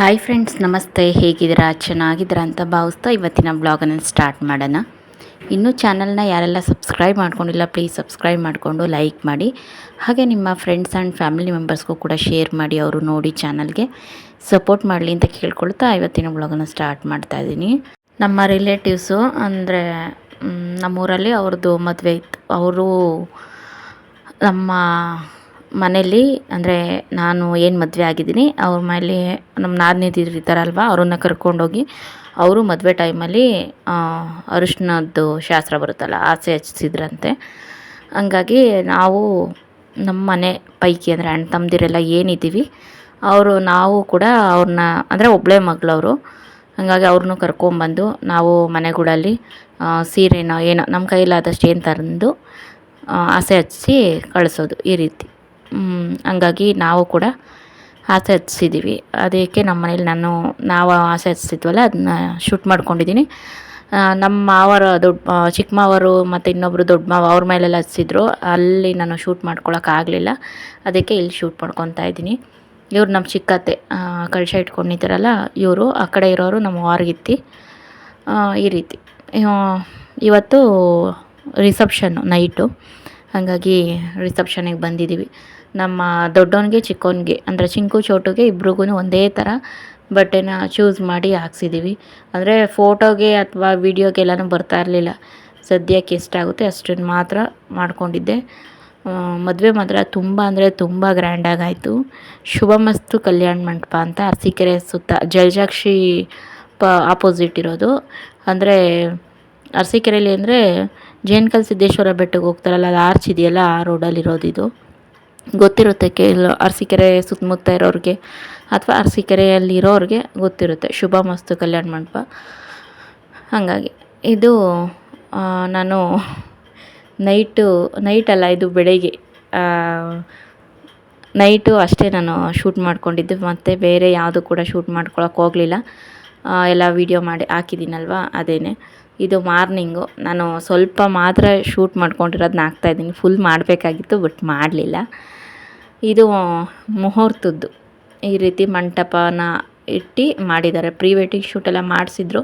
Hi friends ನಮಸ್ತೆ. ಹೇಗಿದ್ದೀರಾ? ಚೆನ್ನಾಗಿದ್ದೀರಾ ಅಂತ ಭಾವಿಸ್ತಾ ಇವತ್ತಿನ ಬ್ಲಾಗನ್ನು ಸ್ಟಾರ್ಟ್ ಮಾಡೋಣ. ಇನ್ನೂ ಚಾನಲ್ನ ಯಾರೆಲ್ಲ ಸಬ್ಸ್ಕ್ರೈಬ್ ಮಾಡ್ಕೊಂಡಿಲ್ಲ ಪ್ಲೀಸ್ ಸಬ್ಸ್ಕ್ರೈಬ್ ಮಾಡಿಕೊಂಡು ಲೈಕ್ ಮಾಡಿ. ಹಾಗೆ ನಿಮ್ಮ ಫ್ರೆಂಡ್ಸ್ ಆ್ಯಂಡ್ ಫ್ಯಾಮಿಲಿ ಮೆಂಬರ್ಸ್ಗೂ ಕೂಡ ಶೇರ್ ಮಾಡಿ, ಅವರು ನೋಡಿ ಚಾನಲ್ಗೆ ಸಪೋರ್ಟ್ ಮಾಡಲಿ ಅಂತ ಕೇಳ್ಕೊಳ್ತಾ ಇವತ್ತಿನ ಬ್ಲಾಗನ್ನು ಸ್ಟಾರ್ಟ್ ಮಾಡ್ತಾ ಇದ್ದೀನಿ. ನಮ್ಮ ರಿಲೇಟಿವ್ಸು ಅಂದರೆ ನಮ್ಮೂರಲ್ಲಿ ಅವ್ರದ್ದು ಮದುವೆ ಇತ್ತು. ಅವರು ನಮ್ಮ ಮನೇಲಿ ಅಂದರೆ ನಾನು ಏನು ಮದುವೆ ಆಗಿದ್ದೀನಿ, ಅವ್ರ ಮೇಲೆ ನಮ್ಮ ನಾದಿನಿದಿರು ಇದ್ದಾರಲ್ವ, ಅವ್ರನ್ನ ಕರ್ಕೊಂಡೋಗಿ ಅವರು ಮದುವೆ ಟೈಮಲ್ಲಿ ಅರಿಶಿನದ್ದು ಶಾಸ್ತ್ರ ಬರುತ್ತಲ್ಲ, ಆಸೆ ಹಚ್ಚಿಸಿದ್ರಂತೆ ಹಂಗಾಗಿ ನಾವು ನಮ್ಮ ಮನೆ ಪೈಕಿ, ಅಂದರೆ ಅಣ್ಣ ತಮ್ಮದಿರೆಲ್ಲ ಏನಿದ್ದೀವಿ, ಅವರು, ನಾವು ಕೂಡ ಅವ್ರನ್ನ ಅಂದರೆ ಒಬ್ಬಳೇ ಮಗಳವರು. ಹಾಗಾಗಿ ಅವ್ರನ್ನೂ ಕರ್ಕೊಂಬಂದು ನಾವು ಮನೆಗಳಲ್ಲಿ ಸೀರೆನೋ ಏನೋ ನಮ್ಮ ಕೈಲಾದಷ್ಟು ಏನು ತಂದು ಆಸೆ ಹಚ್ಚಿಸಿ ಕಳಿಸೋದು ಈ ರೀತಿ. ಹಂಗಾಗಿ ನಾವು ಕೂಡ ಆಸೆ ಹಚ್ಚಿದ್ದೀವಿ ಅದಕ್ಕೆ ನಮ್ಮ ಮನೇಲಿ ನಾನು, ನಾವು ಆಸೆ ಹಚ್ಚಿದ್ವಲ್ಲ, ಅದನ್ನ ಶೂಟ್ ಮಾಡ್ಕೊಂಡಿದ್ದೀನಿ ನಮ್ಮ ಮಾವರ ದೊಡ್ಡ ಚಿಕ್ಕ ಮಾವರು ಮತ್ತು ಇನ್ನೊಬ್ಬರು ದೊಡ್ಡ ಮಾವ ಅವ್ರ ಮೇಲೆಲ್ಲ ಹಚ್ಚಿದ್ರು. ಅಲ್ಲಿ ನಾನು ಶೂಟ್ ಮಾಡ್ಕೊಳಕ್ಕಾಗಲಿಲ್ಲ ಅದಕ್ಕೆ ಇಲ್ಲಿ ಶೂಟ್ ಮಾಡ್ಕೊತಾ ಇದ್ದೀನಿ. ಇವ್ರು ನಮ್ಮ ಚಿಕ್ಕತ್ತೆ ಕಳಶ ಇಟ್ಕೊಂಡಿದ್ದಾರಲ್ಲ, ಇವರು, ಆ ಕಡೆ ಇರೋರು ನಮ್ಮ ವಾರ್ಗಿತ್ತಿ ಈ ರೀತಿ. ಇವತ್ತು ರಿಸೆಪ್ಷನ್ನು ನೈಟು ಹಾಗಾಗಿ ರಿಸೆಪ್ಷನಿಗೆ ಬಂದಿದ್ದೀವಿ. ನಮ್ಮ ದೊಡ್ಡವನಿಗೆ, ಚಿಕ್ಕವನಿಗೆ, ಅಂದರೆ ಚಿಂಕು, ಚೋಟುಗೆ ಇಬ್ರಿಗೂ ಒಂದೇ ಥರ ಬಟ್ಟೆನ ಚೂಸ್ ಮಾಡಿ ಹಾಕ್ಸಿದ್ದೀವಿ ಅಂದರೆ ಫೋಟೋಗೆ ಅಥವಾ ವೀಡಿಯೋಗೆಲ್ಲನೂ ಬರ್ತಾ ಇರಲಿಲ್ಲ. ಸದ್ಯಕ್ಕೆ ಎಷ್ಟಾಗುತ್ತೆ ಅಷ್ಟನ್ನು ಮಾತ್ರ ಮಾಡಿಕೊಂಡಿದ್ದೆ. ಮದುವೆ ಮಾತ್ರ ತುಂಬ ಅಂದರೆ ತುಂಬ ಗ್ರ್ಯಾಂಡಾಗಾಯಿತು ಶುಭಮಸ್ತು ಕಲ್ಯಾಣ ಮಂಟಪ ಅಂತ ಅರಸೀಕೆರೆ ಸುತ್ತ ಜಲಜಾಕ್ಷಿ ಪ ಆಪೋಸಿಟ್ ಇರೋದು. ಅಂದರೆ ಅರಸೀಕೆರೆಯಲ್ಲಿ ಅಂದರೆ ಜೇನ್ಕಲ್ ಸಿದ್ದೇಶ್ವರ ಬೆಟ್ಟಕ್ಕೆ ಹೋಗ್ತಾರಲ್ಲ, ಅದು ಆರ್ಚ್ ಇದೆಯಲ್ಲ, ಆ ರೋಡಲ್ಲಿರೋದು ಇದು. ಗೊತ್ತಿರುತ್ತೆ ಕೆಲ ಅರಸೀಕೆರೆ ಸುತ್ತಮುತ್ತ ಇರೋರಿಗೆ ಅಥವಾ ಅರಸೀಕೆರೆಯಲ್ಲಿರೋರಿಗೆ ಗೊತ್ತಿರುತ್ತೆ. ಶುಭ ಮಸ್ತು ಕಲ್ಯಾಣ ಮಂಟಪ. ಹಾಗಾಗಿ ಇದು ನಾನು ನೈಟು, ನೈಟಲ್ಲ ಇದು ಬೆಳಗ್ಗೆ ನೈಟು ಅಷ್ಟೇ ನಾನು ಶೂಟ್ ಮಾಡ್ಕೊಂಡಿದ್ದು. ಮತ್ತು ಬೇರೆ ಯಾವುದು ಕೂಡ ಶೂಟ್ ಮಾಡ್ಕೊಳಕ್ಕೆ ಹೋಗಲಿಲ್ಲ. ಎಲ್ಲ ವೀಡಿಯೋ ಮಾಡಿ ಹಾಕಿದ್ದೀನಲ್ವಾ? ಅದೇನೆ. ಇದು ಮಾರ್ನಿಂಗು. ನಾನು ಸ್ವಲ್ಪ ಮಾತ್ರ ಶೂಟ್ ಮಾಡ್ಕೊಂಡಿರೋದನ್ನ ಹಾಕ್ತಾಯಿದ್ದೀನಿ ಫುಲ್ ಮಾಡಬೇಕಾಗಿತ್ತು, ಬಟ್ ಮಾಡಲಿಲ್ಲ. ಇದು ಮುಹೂರ್ತದ್ದು. ಈ ರೀತಿ ಮಂಟಪನ ಇಟ್ಟು ಮಾಡಿದ್ದಾರೆ. ಪ್ರೀ ವೆಡ್ಡಿಂಗ್ ಶೂಟೆಲ್ಲ ಮಾಡಿಸಿದ್ರು.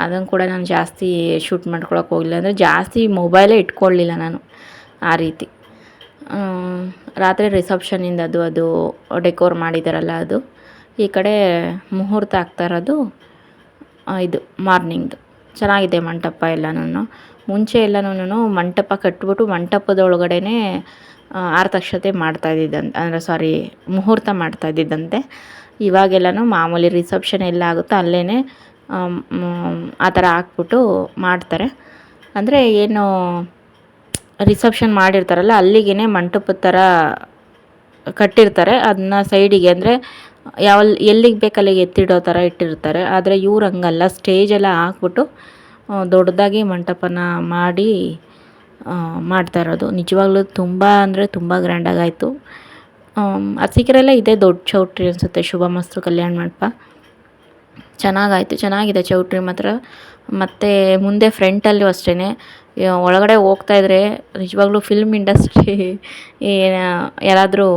ಅದನ್ನು ಕೂಡ ನಾನು ಜಾಸ್ತಿ ಶೂಟ್ ಮಾಡ್ಕೊಳಕ್ಕೆ ಹೋಗಿಲ್ಲ. ಅಂದರೆ ಜಾಸ್ತಿ ಮೊಬೈಲೇ ಇಟ್ಕೊಳ್ಳಿಲ್ಲ ನಾನು ಆ ರೀತಿ. ರಾತ್ರಿ ರಿಸೆಪ್ಷನಿಂದ ಅದು ಅದು ಡೆಕೋರ್ ಮಾಡಿದಾರಲ್ಲ ಅದು. ಈ ಕಡೆ ಮುಹೂರ್ತ ಆಗ್ತಾ ಇರೋದು ಇದು ಮಾರ್ನಿಂಗ್ದು ಚೆನ್ನಾಗಿದೆ ಮಂಟಪ ಎಲ್ಲನೂ ಮುಂಚೆ ಎಲ್ಲನೂ ಮಂಟಪ ಕಟ್ಬಿಟ್ಟು ಮಂಟಪದೊಳಗಡೆನೇ ಆರತಕ್ಷತೆ ಮಾಡ್ತಾ ಇದ್ದಿದ್ದಂತೆ ಅಂದರೆ ಸಾರಿ ಮುಹೂರ್ತ ಮಾಡ್ತಾ ಇದ್ದಿದ್ದಂತೆ. ಇವಾಗೆಲ್ಲನೂ ಮಾಮೂಲಿ ರಿಸೆಪ್ಷನ್ ಎಲ್ಲ ಆಗುತ್ತೋ ಅಲ್ಲೇ ಆ ಥರ ಹಾಕ್ಬಿಟ್ಟು ಮಾಡ್ತಾರೆ. ಅಂದರೆ ಏನು ರಿಸೆಪ್ಷನ್ ಮಾಡಿರ್ತಾರಲ್ಲ ಅಲ್ಲಿಗೇ ಮಂಟಪದ ಥರ ಕಟ್ಟಿರ್ತಾರೆ. ಅದನ್ನ ಸೈಡಿಗೆ ಅಂದರೆ ಯಾವ ಎಲ್ಲಿಗೆ ಬೇಕು ಅಲ್ಲಿಗೆ ಎತ್ತಿಡೋ ಥರ ಇಟ್ಟಿರ್ತಾರೆ. ಆದರೆ ಇವ್ರು ಹಂಗಲ್ಲ ಸ್ಟೇಜೆಲ್ಲ ಹಾಕ್ಬಿಟ್ಟು ದೊಡ್ಡದಾಗಿ ಮಂಟಪನ ಮಾಡಿ ಮಾಡ್ತಾ ಇರೋದು. ನಿಜವಾಗ್ಲೂ ತುಂಬ ಅಂದರೆ ತುಂಬ ಗ್ರ್ಯಾಂಡಾಗಾಯಿತು ಅರಸೀಕೆರೆಯಲ್ಲೇ ಇದೆ ದೊಡ್ಡ ಚೌಟ್ರಿ ಅನಿಸುತ್ತೆ. ಶುಭ ಮಸ್ತು ಕಲ್ಯಾಣ ಮಂಟಪ. ಚೆನ್ನಾಗಾಯಿತು. ಚೆನ್ನಾಗಿದೆ ಚೌಟ್ರಿ ಮಾತ್ರ. ಮತ್ತು ಮುಂದೆ ಫ್ರಂಟಲ್ಲೂ ಅಷ್ಟೇ ಒಳಗಡೆ ಹೋಗ್ತಾಯಿದ್ರೆ ನಿಜವಾಗ್ಲೂ ಫಿಲ್ಮ್ ಇಂಡಸ್ಟ್ರಿ ಯಾರಾದರೂ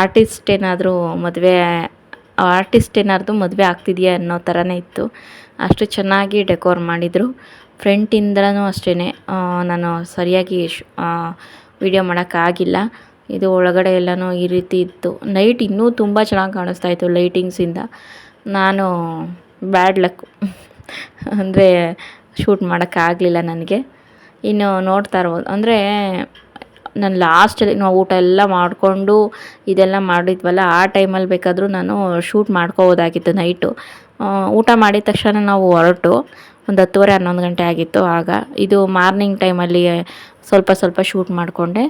ಆರ್ಟಿಸ್ಟ್ ಏನಾದರೂ ಮದುವೆ ಆರ್ಟಿಸ್ಟ್ ಏನಾದರೂ ಮದುವೆ ಆಗ್ತಿದೆಯಾ ಅನ್ನೋ ಥರನೇ ಇತ್ತು. ಅಷ್ಟು ಚೆನ್ನಾಗಿ ಡೆಕೋರ್ ಮಾಡಿದರು. ಫ್ರಂಟಿಂದಲೂ ಅಷ್ಟೇ ನಾನು ಸರಿಯಾಗಿ ಶ್ ವೀಡಿಯೋ ಮಾಡೋಕ್ಕಾಗಿಲ್ಲ. ಇದು ಒಳಗಡೆ ಎಲ್ಲನೂ ಈ ರೀತಿ ಇತ್ತು. ನೈಟ್ ಇನ್ನೂ ತುಂಬ ಚೆನ್ನಾಗಿ ಕಾಣಿಸ್ತಾ ಇತ್ತು ಲೈಟಿಂಗ್ಸಿಂದ ನಾನು ಬ್ಯಾಡ್ ಲಕ್ ಅಂದರೆ ಶೂಟ್ ಮಾಡೋಕ್ಕಾಗಲಿಲ್ಲ ನನಗೆ. ಇನ್ನು ನೋಡ್ತಾ ಇರ್ಬೋದು. ಅಂದರೆ ನಾನು ಲಾಸ್ಟಲ್ಲಿ ನಾವು ಊಟ ಎಲ್ಲ ಮಾಡಿಕೊಂಡು ಇದೆಲ್ಲ ಮಾಡಿದ್ವಲ್ಲ, ಆ ಟೈಮಲ್ಲಿ ಬೇಕಾದರೂ ನಾನು ಶೂಟ್ ಮಾಡ್ಕೋಬೋದಾಗಿತ್ತು ನೈಟು ಊಟ ಮಾಡಿದ ತಕ್ಷಣ ನಾವು ಹೊರಟು. ಒಂದು ಹತ್ತುವರೆ, ಹನ್ನೊಂದು ಗಂಟೆ ಆಗಿತ್ತು. ಆಗ ಇದು ಮಾರ್ನಿಂಗ್ ಟೈಮಲ್ಲಿ ಸ್ವಲ್ಪ ಸ್ವಲ್ಪ ಶೂಟ್ ಮಾಡಿಕೊಂಡೆ.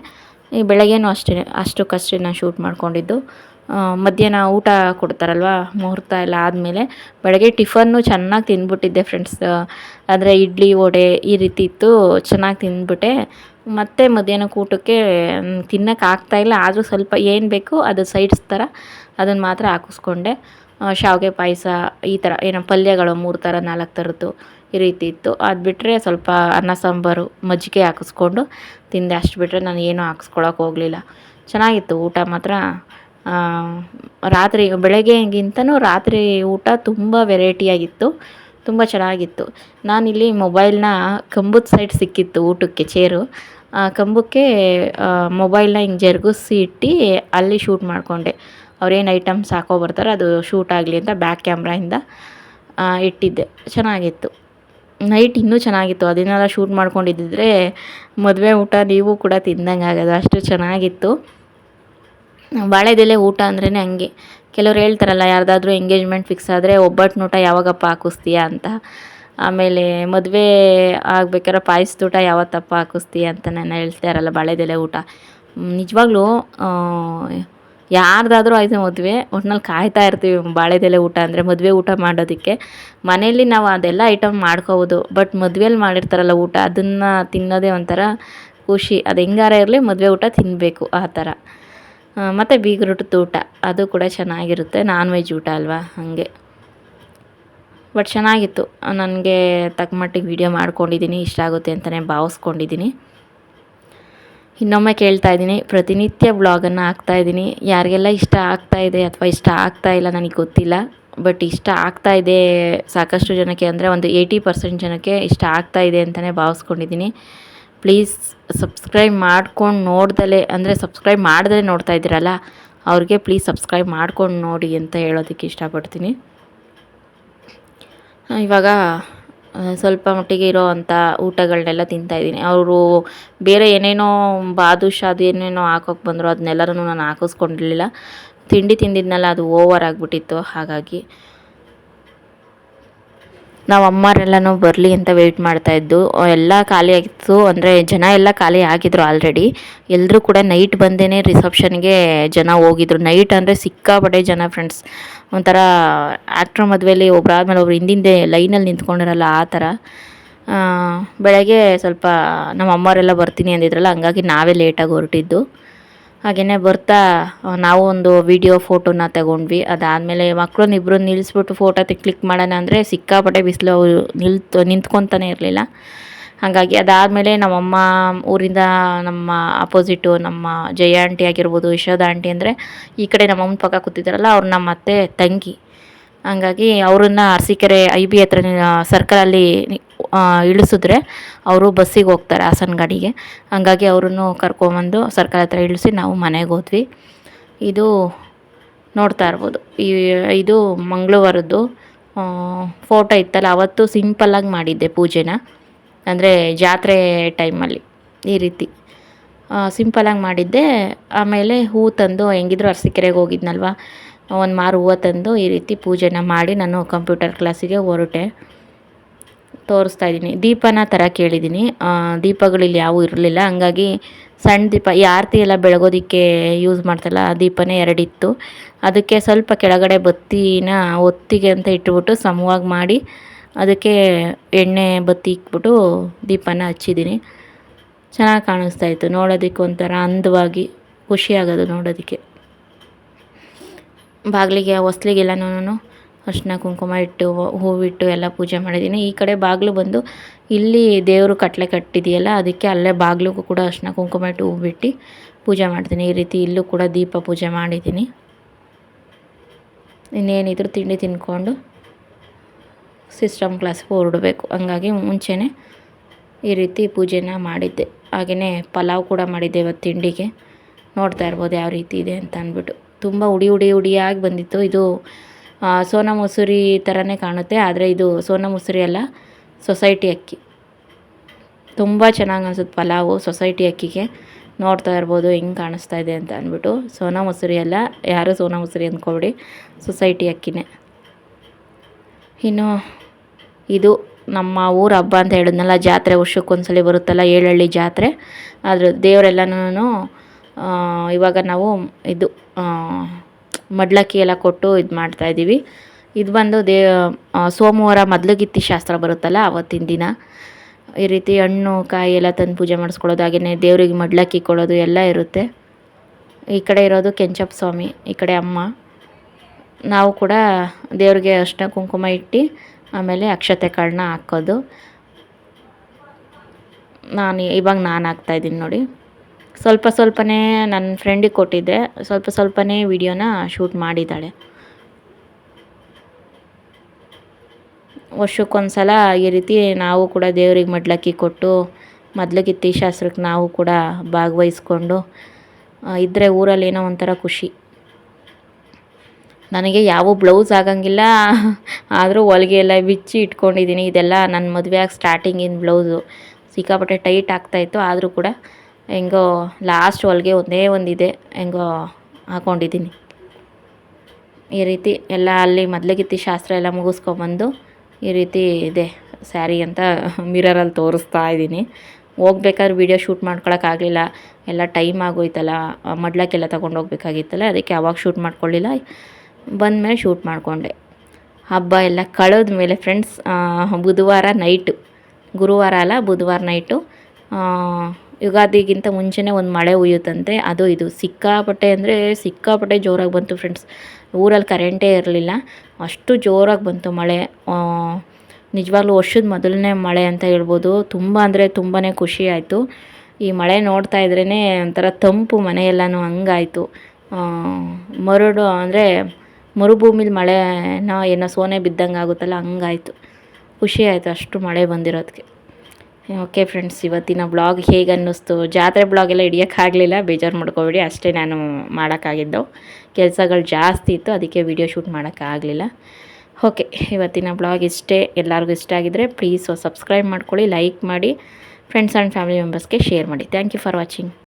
ಈ ಬೆಳಗ್ಗೆನೂ ಅಷ್ಟೇ ಅಷ್ಟಕ್ಕಷ್ಟೇ ನಾನು ಶೂಟ್ ಮಾಡಿಕೊಂಡಿದ್ದು. ಮಧ್ಯಾಹ್ನ ಊಟ ಕೊಡ್ತಾರಲ್ವ, ಮುಹೂರ್ತ ಎಲ್ಲ ಆದಮೇಲೆ. ಬೆಳಗ್ಗೆ ಟಿಫನ್ನು ಚೆನ್ನಾಗಿ ತಿಂದ್ಬಿಟ್ಟಿದ್ದೆ ಫ್ರೆಂಡ್ಸ್ ಅಂದರೆ ಇಡ್ಲಿ, ವಡೆ ಈ ರೀತಿ ಇತ್ತು, ಚೆನ್ನಾಗಿ ತಿಂದ್ಬಿಟ್ಟೆ. ಮತ್ತು ಮಧ್ಯಾಹ್ನಕ್ಕೆ ಊಟಕ್ಕೆ ತಿನ್ನೋಕೆ ಆಗ್ತಾಯಿಲ್ಲ ಆದರೂ ಸ್ವಲ್ಪ ಏನು ಬೇಕು ಅದು ಸೈಡ್ಸ್ ಥರ ಅದನ್ನು ಮಾತ್ರ ಹಾಕಿಸ್ಕೊಂಡೆ. ಶಾವಿಗೆ ಪಾಯಸ ಈ ಥರ ಏನೋ ಪಲ್ಯಗಳು ಮೂರು ಥರ ನಾಲ್ಕು ಥರದ್ದು ಈ ರೀತಿ ಇತ್ತು. ಅದು ಬಿಟ್ಟರೆ ಸ್ವಲ್ಪ ಅನ್ನ, ಸಾಂಬಾರು ಮಜ್ಜಿಗೆ ಹಾಕಿಸ್ಕೊಂಡು ತಿಂದೆ. ಅಷ್ಟು ಬಿಟ್ಟರೆ ನಾನು ಏನೂ ಹಾಕ್ಸ್ಕೊಳಕ್ಕೆ ಹೋಗಲಿಲ್ಲ. ಚೆನ್ನಾಗಿತ್ತು ಊಟ ಮಾತ್ರ. ರಾತ್ರಿ, ಬೆಳಗ್ಗೆಗಿಂತನೂ ರಾತ್ರಿ ಊಟ ತುಂಬ ವೆರೈಟಿಯಾಗಿತ್ತು ತುಂಬ ಚೆನ್ನಾಗಿತ್ತು. ನಾನಿಲ್ಲಿ ಮೊಬೈಲ್ನ ಕಂಬದ ಸೈಡ್ ಸಿಕ್ಕಿತ್ತು ಊಟಕ್ಕೆ ಚೇರು. ಕಂಬಕ್ಕೆ ಮೊಬೈಲ್ನ ಹಿಂಗೆ ಜರುಗಿಸಿ ಇಟ್ಟು ಅಲ್ಲಿ ಶೂಟ್ ಮಾಡಿಕೊಂಡೆ. ಅವ್ರೇನು ಐಟಮ್ಸ್ ಹಾಕೋ ಬರ್ತಾರೆ ಅದು ಶೂಟ್ ಆಗಲಿ ಅಂತ ಬ್ಯಾಕ್ ಕ್ಯಾಮ್ರಾಯಿಂದ ಇಟ್ಟಿದ್ದೆ. ಚೆನ್ನಾಗಿತ್ತು. ನೈಟ್ ಇನ್ನೂ ಚೆನ್ನಾಗಿತ್ತು. ಅದನ್ನೆಲ್ಲ ಶೂಟ್ ಮಾಡ್ಕೊಂಡಿದ್ದಿದ್ರೆ ಮದುವೆ ಊಟ ನೀವು ಕೂಡ ತಿಂದಂಗೆ ಆಗೋದು. ಅಷ್ಟು ಚೆನ್ನಾಗಿತ್ತು. ಬಾಳೆದೆಲೆ ಊಟ ಅಂದ್ರೇ ಹಂಗೆ. ಕೆಲವ್ರು ಹೇಳ್ತಾರಲ್ಲ, ಯಾರ್ದಾದ್ರೂ ಎಂಗೇಜ್ಮೆಂಟ್ ಫಿಕ್ಸ್ ಆದರೆ ಒಬ್ಬಟ್ಟು ಊಟ ಯಾವಾಗಪ್ಪ ಹಾಕಿಸ್ತೀಯಾ ಅಂತ. ಆಮೇಲೆ ಮದುವೆ ಆಗ್ಬೇಕಾದ್ರೆ ಪಾಯಸ ಊಟ ಯಾವತ್ತಪ್ಪ ಹಾಕಿಸ್ತೀಯ ಅಂತ ನಾನು ಹೇಳ್ತಾರಲ್ಲ ಬಾಳೆದೆಲೆ ಊಟ. ನಿಜವಾಗ್ಲೂ ಯಾರ್ದಾದ್ರೂ ಆಯಿತು ಮದುವೆ, ಒಟ್ನಲ್ಲಿ ಕಾಯ್ತಾ ಇರ್ತೀವಿ ಬಾಳೆದೆಲೆ ಊಟ ಅಂದರೆ ಮದುವೆ ಊಟ ಮಾಡೋದಕ್ಕೆ. ಮನೆಯಲ್ಲಿ ನಾವು ಅದೆಲ್ಲ ಐಟಮ್ ಮಾಡ್ಕೋಬೋದು ಬಟ್ ಮದ್ವೆಲಿ ಮಾಡಿರ್ತಾರಲ್ಲ ಊಟ, ಅದನ್ನು ತಿನ್ನೋದೇ ಒಂಥರ ಖುಷಿ. ಅದು ಹೆಂಗಾರ ಇರಲಿ ಮದುವೆ ಊಟ ತಿನ್ನಬೇಕು ಆ ಥರ. ಮತ್ತು ಬೀಗ್ರೂಟದ ಊಟ ಅದು ಕೂಡ ಚೆನ್ನಾಗಿರುತ್ತೆ ನಾನ್ ವೆಜ್ ಊಟ ಅಲ್ವಾ ಹಾಗೆ. ಬಟ್ ಚೆನ್ನಾಗಿತ್ತು. ನನಗೆ ತಕ್ಕ ಮಟ್ಟಿಗೆ ವೀಡಿಯೋ ಮಾಡ್ಕೊಂಡಿದ್ದೀನಿ ಇಷ್ಟ ಆಗುತ್ತೆ ಅಂತಲೇ ಭಾವಿಸ್ಕೊಂಡಿದ್ದೀನಿ ಇನ್ನೊಮ್ಮೆ ಕೇಳ್ತಾ ಇದ್ದೀನಿ. ಪ್ರತಿನಿತ್ಯ ವ್ಲಾಗನ್ನು ಹಾಕ್ತಾಯಿದ್ದೀನಿ ಯಾರಿಗೆಲ್ಲ ಇಷ್ಟ ಆಗ್ತಾ ಇದೆ ಅಥವಾ ಇಷ್ಟ ಆಗ್ತಾ ಇಲ್ಲ ನನಗೆ ಗೊತ್ತಿಲ್ಲ. ಬಟ್ ಇಷ್ಟ ಆಗ್ತಾ ಇದೆ ಸಾಕಷ್ಟು ಜನಕ್ಕೆ ಅಂದರೆ ಒಂದು ಏಯ್ಟಿ ಪರ್ಸೆಂಟ್ ಜನಕ್ಕೆ ಇಷ್ಟ ಆಗ್ತಾ ಇದೆ ಅಂತಲೇ ಭಾವಿಸ್ಕೊಂಡಿದ್ದೀನಿ. ಪ್ಲೀಸ್ ಸಬ್ಸ್ಕ್ರೈಬ್ ಮಾಡ್ಕೊಂಡು ನೋಡ್ದಲೇ ಅಂದರೆ ಸಬ್ಸ್ಕ್ರೈಬ್ ಮಾಡಿದ್ರೆ ನೋಡ್ತಾ ಇದ್ದೀರಲ್ಲ, ಅವ್ರಿಗೆ ಪ್ಲೀಸ್ ಸಬ್ಸ್ಕ್ರೈಬ್ ಮಾಡ್ಕೊಂಡು ನೋಡಿ ಅಂತ ಹೇಳೋದಕ್ಕೆ ಇಷ್ಟಪಡ್ತೀನಿ. ಇವಾಗ ಸ್ವಲ್ಪ ಮಟ್ಟಿಗೆ ಇರೋ ಅಂಥ ಊಟಗಳನ್ನೆಲ್ಲ ತಿಂತಾಯಿದ್ದೀನಿ ಅವರು ಬೇರೆ ಏನೇನೋ ಬಾದುಷ ಅದು ಏನೇನೋ ಹಾಕೋಕೆ ಬಂದರು ಅದನ್ನೆಲ್ಲರೂ ನಾನು ಹಾಕಿಸ್ಕೊಂಡಿರ್ಲಿಲ್ಲ. ತಿಂಡಿ ತಿಂದಿದ್ನಲ್ಲ, ಅದು ಓವರ್ ಆಗಿಬಿಟ್ಟಿತ್ತು. ಹಾಗಾಗಿ ನಾವು ಅಮ್ಮರೆಲ್ಲನೂ ಬರಲಿ ಅಂತ ವೆಯ್ಟ್ ಮಾಡ್ತಾಯಿದ್ದು ಎಲ್ಲ ಖಾಲಿ ಆಗಿತ್ತು ಅಂದರೆ ಜನ ಎಲ್ಲ ಖಾಲಿ ಆಗಿದ್ರು ಆಲ್ರೆಡಿ ಎಲ್ಲರೂ ಕೂಡ ನೈಟ್ ಬಂದೇ ರಿಸೆಪ್ಷನ್ಗೆ ಜನ ಹೋಗಿದ್ರು. ನೈಟ್ ಅಂದರೆ ಸಿಕ್ಕಾಪಟ್ಟೆ ಜನ ಫ್ರೆಂಡ್ಸ್ ಒಂಥರ ಆ್ಯಕ್ಟ್ರ್ ಮದುವೆಯಲ್ಲಿ ಒಬ್ಬರಾದ್ಮೇಲೆ ಒಬ್ರು ಹಿಂದಿಂದೆ ಲೈನಲ್ಲಿ ನಿಂತ್ಕೊಂಡಿರಲ್ಲ ಆ ಥರ. ಬೆಳಗ್ಗೆ ಸ್ವಲ್ಪ ನಮ್ಮ ಅಮ್ಮವರೆಲ್ಲ ಬರ್ತೀನಿ ಅಂದಿದ್ರಲ್ಲ, ಹಂಗಾಗಿ ನಾವೇ ಲೇಟಾಗಿ ಹೊರಟಿದ್ದು. ಹಾಗೆಯೇ ಬರ್ತಾ ನಾವು ಒಂದು ವಿಡಿಯೋ ಫೋಟೋನ ತಗೊಂಡ್ವಿ. ಅದಾದಮೇಲೆ ಮಕ್ಕಳನ್ನ ಇಬ್ಬರು ನಿಲ್ಲಿಸ್ಬಿಟ್ಟು ಫೋಟೋ ಕ್ಲಿಕ್ ಮಾಡೋಣ ಅಂದರೆ ಸಿಕ್ಕಾಪಟ್ಟೆ ಬಿಸಿಲು ಅವರು ನಿಲ್ತು, ನಿಂತ್ಕೊತಾನೆ ಇರಲಿಲ್ಲ. ಹಾಗಾಗಿ ಅದಾದಮೇಲೆ ನಮ್ಮಮ್ಮ ಊರಿಂದ ನಮ್ಮ ಅಪೋಸಿಟು ನಮ್ಮ ಜಯ ಆಂಟಿ ಆಗಿರ್ಬೋದು ಯಶೋಧ ಆಂಟಿ ಅಂದರೆ ಈ ಕಡೆ ನಮ್ಮಮ್ಮನ ಪಕ್ಕ ಕೂತಿದ್ದಾರಲ್ಲ ಅವ್ರು ನಮ್ಮ ಅತ್ತೆ ತಂಗಿ. ಹಂಗಾಗಿ ಅವ್ರನ್ನ ಅರಸೀಕೆರೆ ಐ ಬಿ ಹತ್ರ ಸರ್ಕಲಲ್ಲಿ ಇಳಿಸಿದ್ರೆ ಅವರು ಬಸ್ಸಿಗೆ ಹೋಗ್ತಾರೆ ಹಾಸನ ಗಾಡಿಗೆ. ಹಂಗಾಗಿ ಅವರನ್ನು ಕರ್ಕೊಂಬಂದು ಸರ್ಕಲ್ ಹತ್ರ ಇಳಿಸಿ ನಾವು ಮನೆಗೆ ಹೋದ್ವಿ. ಇದು ನೋಡ್ತಾ ಇರ್ಬೋದು. ಈ, ಇದು ಮಂಗಳವಾರದ್ದು ಫೋಟೋ ಇತ್ತಲ್ಲ, ಅವತ್ತು ಸಿಂಪಲ್ಲಾಗಿ ಮಾಡಿದ್ದೆ ಪೂಜೆನ. ಅಂದರೆ ಜಾತ್ರೆ ಟೈಮಲ್ಲಿ ಈ ರೀತಿ. ಸಿಂಪಲ್ಲಾಗಿ ಮಾಡಿದ್ದೆ. ಆಮೇಲೆ ಹೂ ತಂದು ಹೆಂಗಿದ್ರು ಅರಸೀಕೆರೆಗೆ ಹೋಗಿದ್ನಲ್ವ. ಒಂದು ಮಾರು ಹೂವು ತಂದು ಈ ರೀತಿ ಪೂಜೆನ ಮಾಡಿ ನಾನು ಕಂಪ್ಯೂಟರ್ ಕ್ಲಾಸಿಗೆ ಹೊರಟೆ. ತೋರಿಸ್ತಾ ಇದ್ದೀನಿ. ದೀಪನ ಥರ ಕೇಳಿದ್ದೀನಿ. ದೀಪಗಳಿಲ್ಲಿ ಯಾವೂ ಇರಲಿಲ್ಲ. ಹಂಗಾಗಿ ಸಣ್ಣ ದೀಪ, ಈ ಆರತಿ ಎಲ್ಲ ಬೆಳಗೋದಕ್ಕೆ ಯೂಸ್ ಮಾಡ್ತಲ್ಲ, ಆ ದೀಪನೇ ಎರಡಿತ್ತು. ಅದಕ್ಕೆ ಸ್ವಲ್ಪ ಕೆಳಗಡೆ ಬತ್ತಿನ ಒತ್ತಿಗೆ ಅಂತ ಇಟ್ಬಿಟ್ಟು ಸಮವಾಗಿ ಮಾಡಿ ಅದಕ್ಕೆ ಎಣ್ಣೆ ಬತ್ತಿ ಇಕ್ಬಿಟ್ಟು ದೀಪನ ಹಚ್ಚಿದ್ದೀನಿ. ಚೆನ್ನಾಗಿ ಕಾಣಿಸ್ತಾ ಇತ್ತು ನೋಡೋದಕ್ಕೆ ಒಂಥರ ಅಂದವಾಗಿ ಖುಷಿಯಾಗೋದು ನೋಡೋದಕ್ಕೆ. ಬಾಗಿಲಿಗೆ ಹೊಸ್ಲಿಗೆಲ್ಲನೂ ಅರ್ಶಿನ ಕುಂಕುಮ ಇಟ್ಟು, ಹೂವಿಟ್ಟು ಎಲ್ಲ ಪೂಜೆ ಮಾಡಿದ್ದೀನಿ. ಈ ಕಡೆ ಬಾಗಿಲು ಬಂದು ಇಲ್ಲಿ ದೇವರು ಕಟ್ಲೆ ಕಟ್ಟಿದೆಯಲ್ಲ, ಅದಕ್ಕೆ ಅಲ್ಲೇ ಬಾಗಿಲಿಗೂ ಕೂಡ ಅರ್ಶಿನ ಕುಂಕುಮ ಇಟ್ಟು ಹೂ ಬಿಟ್ಟು ಪೂಜೆ ಮಾಡ್ತೀನಿ. ಈ ರೀತಿ ಇಲ್ಲೂ ಕೂಡ ದೀಪ ಪೂಜೆ ಮಾಡಿದ್ದೀನಿ. ಇನ್ನೇನಿದ್ರು ತಿಂಡಿ ತಿಂದ್ಕೊಂಡು ಸಿಸ್ಟಮ್ ಕ್ಲಾಸ್ಗೆ ಹೊರಡಬೇಕು. ಹಂಗಾಗಿ ಮುಂಚೆನೇ ಈ ರೀತಿ ಪೂಜೆನ ಮಾಡಿದ್ದೆ. ಹಾಗೆಯೇ ಪಲಾವ್ ಕೂಡ ಮಾಡಿದ್ದೆ ಇವತ್ತು ತಿಂಡಿಗೆ. ನೋಡ್ತಾ ಇರ್ಬೋದು ಯಾವ ರೀತಿ ಇದೆ ಅಂತ ಅಂದ್ಬಿಟ್ಟು. ತುಂಬ ಉಡಿ ಉಡಿ ಉಡಿಯಾಗಿ ಬಂದಿತ್ತು. ಇದು ಸೋನಾ ಮಸೂರಿ ಥರನೇ ಕಾಣುತ್ತೆ. ಆದರೆ ಇದು ಸೋನಾ ಮಸೂರಿ ಅಲ್ಲ, ಸೊಸೈಟಿ ಅಕ್ಕಿ. ತುಂಬ ಚೆನ್ನಾಗಿ ಅನಿಸುತ್ತೆ ಪಲಾವು ಸೊಸೈಟಿ ಅಕ್ಕಿಗೆ. ನೋಡ್ತಾ ಇರ್ಬೋದು ಹೆಂಗೆ ಕಾಣಿಸ್ತಾ ಇದೆ ಅಂತ ಅಂದ್ಬಿಟ್ಟು. ಸೋನಾ ಮಸೂರಿ ಅಲ್ಲ, ಯಾರು ಸೋನಾ ಮಸೂರಿ ಅಂದ್ಕೊಬಿಡಿ ಸೊಸೈಟಿ ಅಕ್ಕಿನೇ. ಇನ್ನು, ಇದು ನಮ್ಮ ಊರ ಹಬ್ಬ ಅಂತ ಹೇಳಿದ್ನಲ್ಲ, ಜಾತ್ರೆ ವರ್ಷಕ್ಕೊಂದ್ಸಲಿ ಬರುತ್ತಲ್ಲ, ಏಳಹಳ್ಳಿ ಜಾತ್ರೆ. ಆದರೆ ದೇವರೆಲ್ಲನೂ ಇವಾಗ ನಾವು ಇದು ಮಡ್ಲಕ್ಕಿ ಎಲ್ಲ ಕೊಟ್ಟು ಇದು ಮಾಡ್ತಾಯಿದ್ದೀವಿ ಇದು ಬಂದು ದೇ ಸೋಮವಾರ ಮೊದ್ಲಗಿತ್ತಿ ಶಾಸ್ತ್ರ ಬರುತ್ತಲ್ಲ ಆವತ್ತಿನ ದಿನ. ಈ ರೀತಿ ಹಣ್ಣು, ಕಾಯಿ ಎಲ್ಲ ತಂದು ಪೂಜೆ ಮಾಡಿಸ್ಕೊಳ್ಳೋದು ಹಾಗೆಯೇ ದೇವರಿಗೆ ಮಡ್ಲಕ್ಕಿ ಕೊಡೋದು ಎಲ್ಲ ಇರುತ್ತೆ. ಈ ಕಡೆ ಇರೋದು ಕೆಂಚಪ್ಪ ಸ್ವಾಮಿ, ಈ ಕಡೆ ಅಮ್ಮ. ನಾವು ಕೂಡ ದೇವರಿಗೆ ಅರ್ಶಿನ ಕುಂಕುಮ ಇಟ್ಟು, ಆಮೇಲೆ ಅಕ್ಷತೆ ಕಾಳನ್ನ ಹಾಕೋದು. ನಾನು ಇವಾಗ ನಾನು ಹಾಕ್ತಾಯಿದ್ದೀನಿ ನೋಡಿ. ಸ್ವಲ್ಪ ಸ್ವಲ್ಪನೇ ನನ್ನ ಫ್ರೆಂಡಿಗೆ ಕೊಟ್ಟಿದ್ದೆ. ಸ್ವಲ್ಪ ಸ್ವಲ್ಪನೇ ವಿಡಿಯೋನ ಶೂಟ್ ಮಾಡಿದ್ದಾಳೆ. ವರ್ಷಕ್ಕೊಂದು ಸಲ ಈ ರೀತಿ ನಾವು ಕೂಡ ದೇವ್ರಿಗೆ ಮಡ್ಲಕ್ಕಿ ಕೊಟ್ಟು ಮೊದ್ಲಗಿತ್ತಿ ಶಾಸ್ತ್ರಕ್ಕೆ ನಾವು ಕೂಡ ಭಾಗವಹಿಸ್ಕೊಂಡು ಇದ್ದರೆ ಊರಲ್ಲಿ ಏನೋ ಒಂಥರ ಖುಷಿ. ನನಗೆ ಯಾವ ಬ್ಲೌಸ್ ಆಗಂಗಿಲ್ಲ. ಆದರೂ ಹೊಲಿಗೆ ಎಲ್ಲ ಬಿಚ್ಚಿ ಇಟ್ಕೊಂಡಿದ್ದೀನಿ. ಇದೆಲ್ಲ ನನ್ನ ಮದುವೆ ಆಗಿ ಸ್ಟಾರ್ಟಿಂಗಿನ ಬ್ಲೌಸು ಸಿಕ್ಕಾಪಟ್ಟೆ ಟೈಟ್ ಆಗ್ತಾಯಿತ್ತು ಆದರೂ ಕೂಡ ಹೆಂಗೋ ಲಾಸ್ಟ್ ಹೊಲ್ಗೆ ಒಂದೇ ಒಂದಿದೆ ಹೆಂಗೋ ಹಾಕೊಂಡಿದ್ದೀನಿ. ಈ ರೀತಿ ಎಲ್ಲ ಅಲ್ಲಿ ಮೊದಲಿಗಿತ್ತಿ ಶಾಸ್ತ್ರ ಎಲ್ಲ ಮುಗಿಸ್ಕೊಂಬಂದು ಈ ರೀತಿ ಇದೆ ಸ್ಯಾರಿ ಅಂತ ಮಿರರಲ್ಲಿ ತೋರಿಸ್ತಾ ಇದ್ದೀನಿ. ಹೋಗ್ಬೇಕಾದ್ರೆ ವೀಡಿಯೋ ಶೂಟ್ ಮಾಡ್ಕೊಳಕ್ಕಾಗಲಿಲ್ಲ ಎಲ್ಲ ಟೈಮ್ ಆಗೋಯ್ತಲ್ಲ, ಮಡ್ಲಕ್ಕೆಲ್ಲ ತೊಗೊಂಡು ಹೋಗ್ಬೇಕಾಗಿತ್ತಲ್ಲ, ಅದಕ್ಕೆ ಅವಾಗ ಶೂಟ್ ಮಾಡ್ಕೊಳ್ಳಿಲ್ಲ. ಬಂದಮೇಲೆ ಶೂಟ್ ಮಾಡಿಕೊಂಡೆ. ಹಬ್ಬ ಎಲ್ಲ ಕಳೆದ ಮೇಲೆ ಫ್ರೆಂಡ್ಸ್ ಬುಧವಾರ ನೈಟು ಗುರುವಾರ ಅಲ್ಲ ಬುಧವಾರ ನೈಟು ಯುಗಾದಿಗಿಂತ ಮುಂಚೆನೇ ಒಂದು ಮಳೆ ಉಯ್ಯುತ್ತಂತೆ, ಅದು ಇದು. ಸಿಕ್ಕಾಪಟ್ಟೆ ಅಂದರೆ ಸಿಕ್ಕಾಪಟ್ಟೆ ಜೋರಾಗಿ ಬಂತು ಫ್ರೆಂಡ್ಸ್ ಊರಲ್ಲಿ ಕರೆಂಟೇ ಇರಲಿಲ್ಲ. ಅಷ್ಟು ಜೋರಾಗಿ ಬಂತು ಮಳೆ. ನಿಜವಾಗ್ಲೂ ವರ್ಷದ ಮೊದಲನೇ ಮಳೆ ಅಂತ ಹೇಳ್ಬೋದು. ತುಂಬ ಅಂದರೆ ತುಂಬಾ ಖುಷಿ ಆಯಿತು. ಈ ಮಳೆ ನೋಡ್ತಾ ಇದ್ರೇ ಒಂಥರ ತಂಪು ಮನೆಯೆಲ್ಲನೂ ಹಂಗಾಯಿತು. ಮರಡು ಅಂದರೆ ಮರುಭೂಮಿಲಿ ಮಳೆನ ಏನೋ ಸೋನೆ ಬಿದ್ದಂಗೆ ಆಗುತ್ತಲ್ಲ ಹಂಗಾಯಿತು. ಖುಷಿ ಆಯಿತು ಅಷ್ಟು ಮಳೆ ಬಂದಿರೋದಕ್ಕೆ ಓಕೆ ಫ್ರೆಂಡ್ಸ್ ಇವತ್ತಿನ ಬ್ಲಾಗ್ ಹೇಗೆ ಅನ್ನಿಸ್ತು ಜಾತ್ರೆ ಬ್ಲಾಗ್ ಎಲ್ಲ ಹಿಡಿಯೋಕ್ಕಾಗಲಿಲ್ಲ ಬೇಜಾರು ಮಾಡ್ಕೋಬೇಡಿ. ಅಷ್ಟೇ ನಾನು ಮಾಡೋಕ್ಕಾಗಿದ್ದು. ಕೆಲಸಗಳು ಜಾಸ್ತಿ ಇತ್ತು, ಅದಕ್ಕೆ ವಿಡಿಯೋ ಶೂಟ್ ಮಾಡೋಕ್ಕಾಗಲಿಲ್ಲ ಓಕೆ ಇವತ್ತಿನ ಬ್ಲಾಗ್ ಇಷ್ಟೇ. ಎಲ್ಲರಿಗೂ ಇಷ್ಟ ಆಗಿದ್ದರೆ ಪ್ಲೀಸ್ ಸಬ್ಸ್ಕ್ರೈಬ್ ಮಾಡ್ಕೊಳ್ಳಿ ಲೈಕ್ ಮಾಡಿ ಫ್ರೆಂಡ್ಸ್ ಆ್ಯಂಡ್ ಫ್ಯಾಮಿಲಿ ಮೆಂಬರ್ಸ್ಗೆ ಶೇರ್ ಮಾಡಿ. Thank you for watching